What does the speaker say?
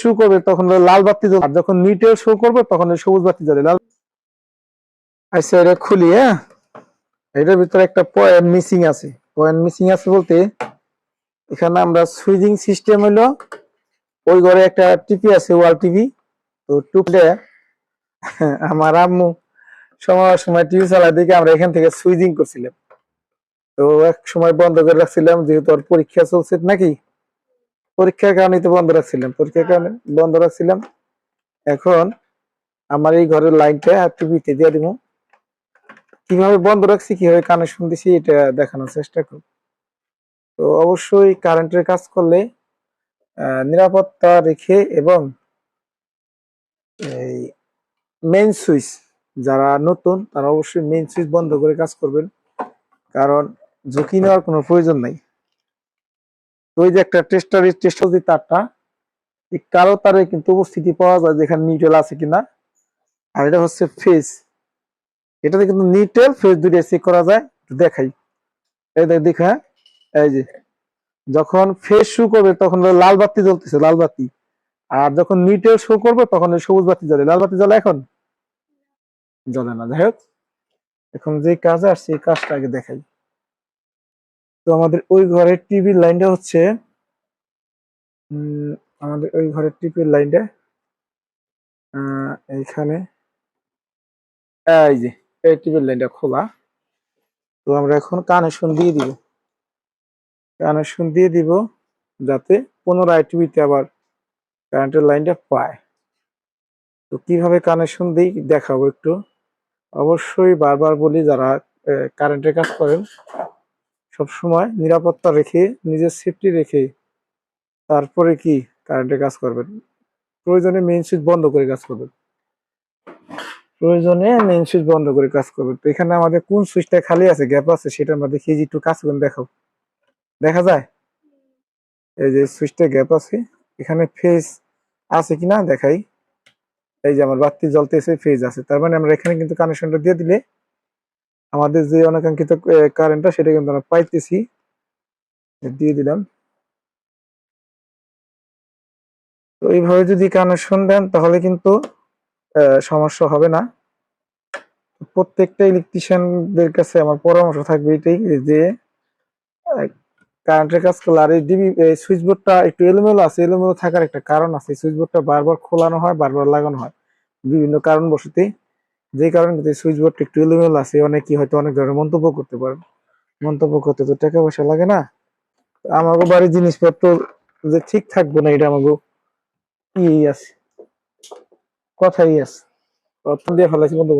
শু করবে, তখন লাল বাতি জ্বলবে আর যখন মিটার শো করবে, তখন সবুজ বাতি জ্বলে। লাল আচ্ছা এটা খুলি হ্যাঁ? এটার ভিতরে একটা পয়েন্ট মিসিং আছে। পয়েন্ট মিসিং আছে বলতে, এখানে আমরা সুইচিং সিস্টেম হলো ওই ঘরে একটা টিভি আছে, ওয়াল টিভি তো টুকলে আমার আম্মু সময় সময় টিভি চালা দেখে আমরা এখান থেকে সুইজিং করছিলাম। তো এক সময় বন্ধ করে রাখছিলাম, যেহেতু ওর পরীক্ষা চলছে নাকি? পরীক্ষার কারণে তো বন্ধ রাখছিলাম পরীক্ষার কারণে বন্ধ রাখছিলাম এখন আমার এই ঘরের লাইনটা টিভিতে দিয়ে দিব। কীভাবে বন্ধ রাখছি কীভাবে কানেকশন দিছি, এটা দেখানোর চেষ্টা করব। তো অবশ্যই কারেন্টের কাজ করলে নিরাপত্তা রেখে এবং এই মেইন সুইচ যারা নতুন, তারা অবশ্যই মেইন সুইচ বন্ধ করে কাজ করবেন। কারণ ঝুঁকি নেওয়ার কোনো প্রয়োজন নাই। ওই যে একটা টেস্টার টেস্টার যে তারটা, এই কারও তারে কিন্তু উপস্থিতি পাওয়া যায়, যেখানে নিউট্রাল আছে কিনা। আর এটা হচ্ছে ফেস এটাতে কিন্তু নিউট্রাল ফেস দুটো চেক করা যায়। দেখাই। এই দেখ হ্যাঁ? এই যে, যখন ফেস শু করবে, তখন লাল বাতি জ্বলতেছে, লাল বাতি। আর যখন নিউট্রাল শো করবে, তখন সবুজ বাতি জ্বলে। লাল বাতি জ্বলে এখন? জ্বলে না। যাই হোক, এখন যে কাজে আসছে, এই কাজটা আগে দেখাই। তো আমাদের ওই ঘরের টিভির লাইনটা হচ্ছে আমাদের ওই ঘরের টিভির লাইনটা এইখানে। এই যে, এই টিভির লাইনটা খোলা। তো আমরা এখন কানেকশন দিয়ে দিব। কানেকশন দিয়ে দিব যাতে পুনরায় টিভিতে আবার কারেন্টের লাইনটা পায়। তো কীভাবে কানেকশন দিই দেখাবো একটু। অবশ্যই বারবার বলি যারা কারেন্টের কাজ করেন সব সময় নিরাপত্তা রেখে, নিজের সেফটি রেখে তারপরে কি কারেন্টে কাজ করবেন? প্রয়োজনে মেইন সুইচ বন্ধ করে কাজ করবেন। প্রয়োজনে মেইন সুইচ বন্ধ করে কাজ করবেন। তো এখানে আমাদের কোন সুইচটা খালি আছে গ্যাপ আছে, সেটা আমরা দেখিয়ে যে একটু কাজ করুন, দেখাও। দেখা যায়? এই যে সুইচটা গ্যাপ আছে, এখানে ফেজ আছে কিনা দেখাই। এই যে আমার বাতি জ্বলতেছে ফেজ আছে। তার মানে আমরা এখানে কিন্তু কানেকশনটা দিয়ে দিলে আমাদের যে অনাকাঙ্ক্ষিত কারেন্টটা সেটা কিন্তু আমরা পাইতেছি। দিয়ে দিলাম। তো এইভাবে যদি কানেকশন দেন, তাহলে কিন্তু সমস্যা হবে না। প্রত্যেকটা ইলেকট্রিশিয়ানদের কাছে আমার পরামর্শ থাকবে এটাই, যে কারেন্টের কাজ করলে আর এই ডিবি সুইচ বোর্ডটা একটু এলোমেলো আছে, এলোমেলো থাকার একটা কারণ আছে। সুইচ বোর্ডটা বারবার খোলানো হয়, বারবার লাগানো হয়। বিভিন্ন কারণ যে কারণে সুইচ বোর্ডটা একটু এলোমেল আছে অনেকে হয়তো অনেক ধরনের মন্তব্য করতে পারেন। মন্তব্য করতে তো টাকা পয়সা লাগে না। আমাকে বাড়ির জিনিসপত্র যে ঠিক থাকব না, এটা আমাকে ই আছে, কথাই আছে। অর্থ দিয়ে ফেলাইছি, বন্ধু